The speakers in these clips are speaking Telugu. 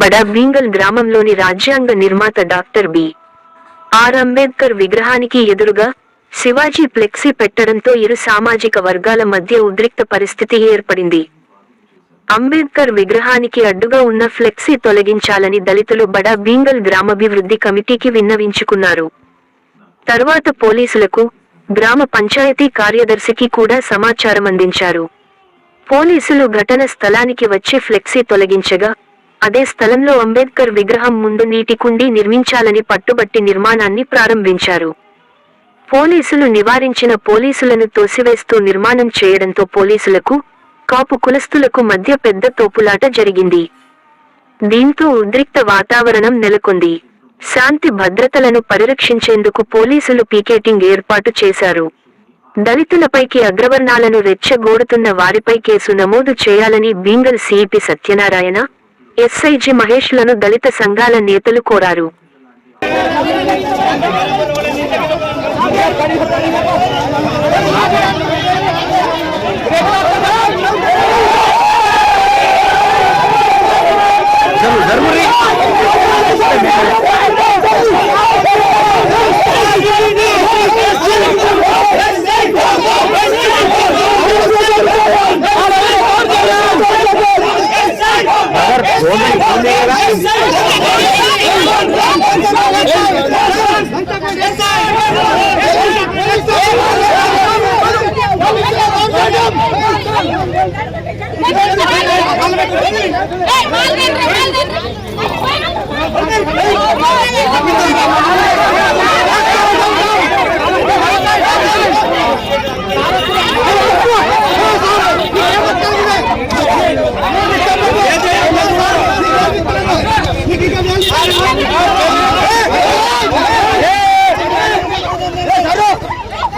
బడా బీంగల్ గ్రామంలోని రాజ్యాంగ నిర్మాత డాక్టర్ బి. ఆర్. అంబేద్కర్ విగ్రహానికి ఎదురుగా శివాజీ ఫ్లెక్సీ పెట్టడంతో ఇరు సామాజిక వర్గాల మధ్య ఉద్రిక్త పరిస్థితి ఏర్పడింది. అంబేద్కర్ విగ్రహానికి అడ్డుగా ఉన్న ఫ్లెక్సీ తొలగించాలని దళితులు బడా బీంగల్ గ్రామాభివృద్ధి కమిటీకి విన్నవించుకున్నారు. తర్వాత పోలీసులకు గ్రామ పంచాయతీ కార్యదర్శికి కూడా సమాచారం అందించారు పోలీసులు ఘటన స్థలానికి వచ్చి ఫ్లెక్సీ తొలగించగా అదే స్థలంలో అంబేద్కర్ విగ్రహం ముందు నీటి కుండీ నిర్మించాలని పట్టుబట్టి నిర్మాణాన్ని ప్రారంభించారు. పోలీసులు నివారించిన పోలీసులను తోసివేస్తూ నిర్మాణం చేయడంతో పోలీసులకు కాపు కులస్తులకు మధ్య పెద్ద తోపులాట జరిగింది. దీంతో ఉద్రిక్త వాతావరణం నెలకొంది. శాంతి భద్రతలను పరిరక్షించేందుకు పోలీసులు పీకేటింగ్ ఏర్పాటు చేశారు. దళితులపైకి అగ్రవర్ణాలను రెచ్చగోడుతున్న వారిపై కేసు నమోదు చేయాలని బీంగల్ సిఇపి సత్యనారాయణ ఎస్ఐజి మహేష్లను దళిత సంఘాల నేతలు కోరారు.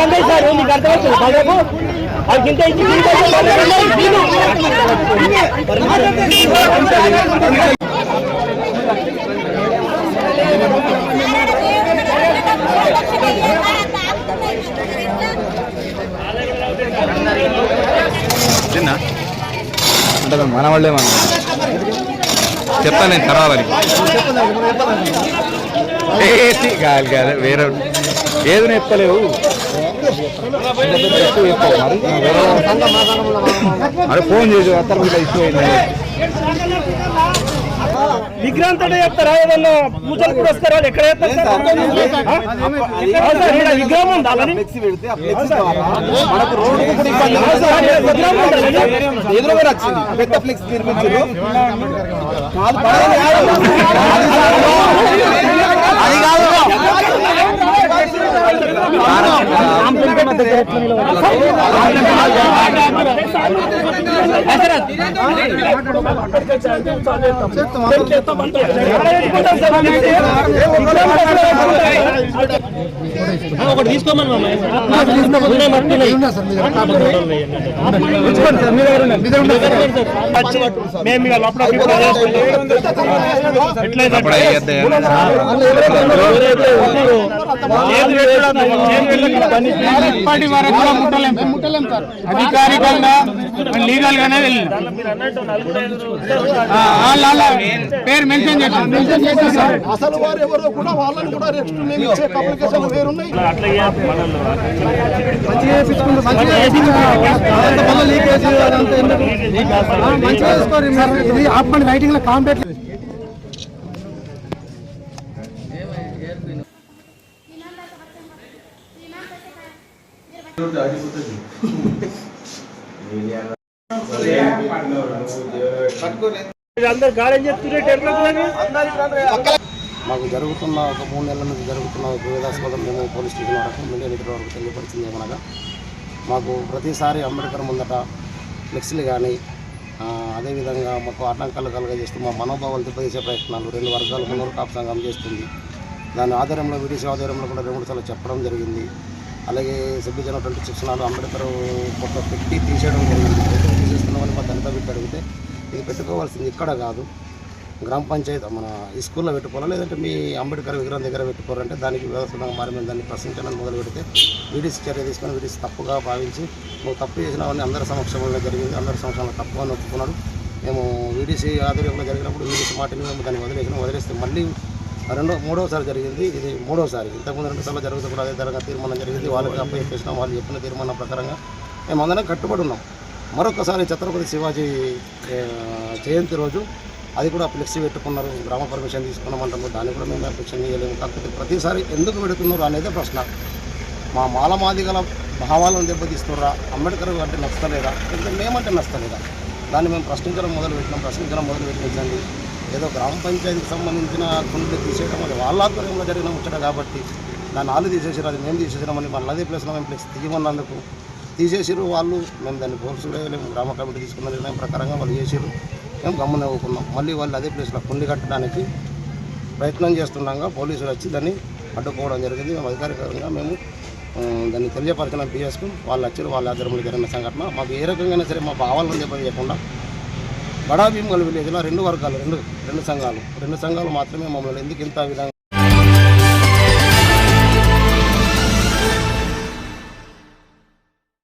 అంతే సార్ నీకు అర్థమవుతుంది బాబు అది గింత ఇచ్చి గింత చిన్న అంటే మన వాళ్ళే మనం. చెప్తాను నేను తర్వాత ఏది కాదు కాదు వేరే ఏది నేర్పలేవు? అరే ఫోన్ చేసి అత్తర్ మీద విగ్రహంతో చెప్తారా? ఏదన్నా పూజలు కూడా వస్తారా? ఎక్కడ విగ్రహం ఉందా? ఎదురుగా వచ్చింది. పెద్ద ఫ్లెక్స్ నిర్మించారు. అది కాదు. ఒకటి తీసుకోమని మేము ఇక లోపల ఎట్లయితే ఇప్పటి వరకు కూడా ముట్టలేం సార్ అధికారికంగా లీగల్ వెళ్ళింది పేరు మెన్షన్ సార్. అసలు వారు ఎవరో కూడా వాళ్ళని కూడా రెస్ట్ మేము ఇచ్చే కమ్యూనికేషన్ వేరున్నాయి. మంచిగా ఇది ఆపండి లైటింగ్లో కాంప్లీట్ ఏరియా మాకు జరుగుతున్న ఒక మూడు నెలల నుంచి జరుగుతున్న ఒక వివాదాస్పదం మేము పోలీస్ స్టేషన్ వరకు మీడియా మిత్రుల వరకు తెలియపరిచింది ఏమనగా మాకు ప్రతిసారి అంబేద్కర్ ముందట ఫ్లెక్స్లు కానీ అదేవిధంగా మాకు ఆటంకాలు కలగజేస్తూ మా మనోభావాలు దెబ్బతీసే ప్రయత్నాలు రెండు వర్గాలు మున్నూరు కాపు సంఘం చేస్తుంది. దాని ఆధారంలో విడిసి ఆధారంలో కూడా రెండు సార్లు చెప్పడం జరిగింది. అలాగే సభ్యజన ట్వంటీ శిక్షణాలు అంబేద్కర్ ఒక పెట్టి తీసేయడం జరిగింది. వాళ్ళు మా దళిత బిడ్డ అడిగితే ఇది పెట్టుకోవాల్సింది ఇక్కడ కాదు. గ్రామ పంచాయతీ మన ఈ స్కూల్లో పెట్టుకోవాలా? లేదంటే మీ అంబేద్కర్ విగ్రహం దగ్గర పెట్టుకోవాలంటే దానికి వ్యవస్థగా మారి మేము దాన్ని ప్రశ్నించడం మొదలు పెడితే వీడిసి చర్య తీసుకొని వీడిసి తప్పుగా భావించి నువ్వు తప్పు చేసినావని అందరి సమక్షంలో జరిగింది. అందరి సమక్షంలో తప్పు అని ఒప్పుకున్నాడు మేము వీడిసి ఆధ్వర్యంలో జరిగినప్పుడు వీడిసి మాటని మేము దాన్ని వదిలేసినాం. వదిలేస్తే మళ్ళీ రెండో మూడోసారి జరిగింది. ఇది మూడోసారి. ఇంతకుముందు రెండు సార్లు జరుగుతూ కూడా అదే తరగతి తీర్మానం జరిగింది. వాళ్ళకి అప్ప వాళ్ళు చెప్పిన తీర్మానం ప్రకారంగా మేము అందరం కట్టుబడి ఉన్నాం. మరొకసారి ఛత్రపతి శివాజీ జయంతి రోజు అది కూడా ఫ్లెక్సీ పెట్టుకున్నారు. గ్రామ పర్మిషన్ తీసుకున్నామంటాము దాన్ని కూడా మేము అప్లికేషన్ చేయలేము కాకపోతే ప్రతిసారి ఎందుకు పెడుతున్నారు అనేది ప్రశ్న. మా మాలమాదిగల భావాలను దెబ్బతీస్తున్నారా అంబేద్కర్ అంటే నచ్చలేదా? లేకపోతే మేమంటే నచ్చలేదా? దాన్ని మేము ప్రశ్నించడం మొదలు పెట్టినాం. ప్రశ్నించడం మొదలు పెట్టించండి ఏదో గ్రామ పంచాయతీకి సంబంధించిన గుండెలు తీసేయడం అది వాళ్ళ ఆధ్వర్యంలో జరిగిన ముచ్చట కాబట్టి దాన్ని వాళ్ళు తీసేసారు అది మేము తీసేసినామని మళ్ళీ అదే ప్లేస్లో మేము ప్లేస్ తీయమన్నందుకు తీసేసారు వాళ్ళు. మేము దాన్ని ఫోర్స్ కూడా గ్రామ కమిటీ తీసుకున్న నిర్ణయం ప్రకారంగా వాళ్ళు చేసారు మేము గమ్మున ఇవ్వకున్నాం మళ్ళీ వాళ్ళు అదే ప్లేస్లో కుండి కట్టడానికి ప్రయత్నం చేస్తుండగా పోలీసులు వచ్చి దాన్ని అడ్డుకోవడం జరిగింది. మేము అధికారికంగా మేము దాన్ని తెలియపరచిన పిఎస్కు వాళ్ళు వచ్చారు. వాళ్ళ ఆధ్వర్యంలో జరిగిన సంఘటన. మాకు ఏ రకంగా సరే మా భావాలను చెప్పకుండా బడా భీమగల్ విలేజ్లో రెండు వర్గాలు రెండు రెండు సంఘాలు. రెండు సంఘాలు మాత్రమే మమ్మల్ని ఎందుకు ఇంత విధంగా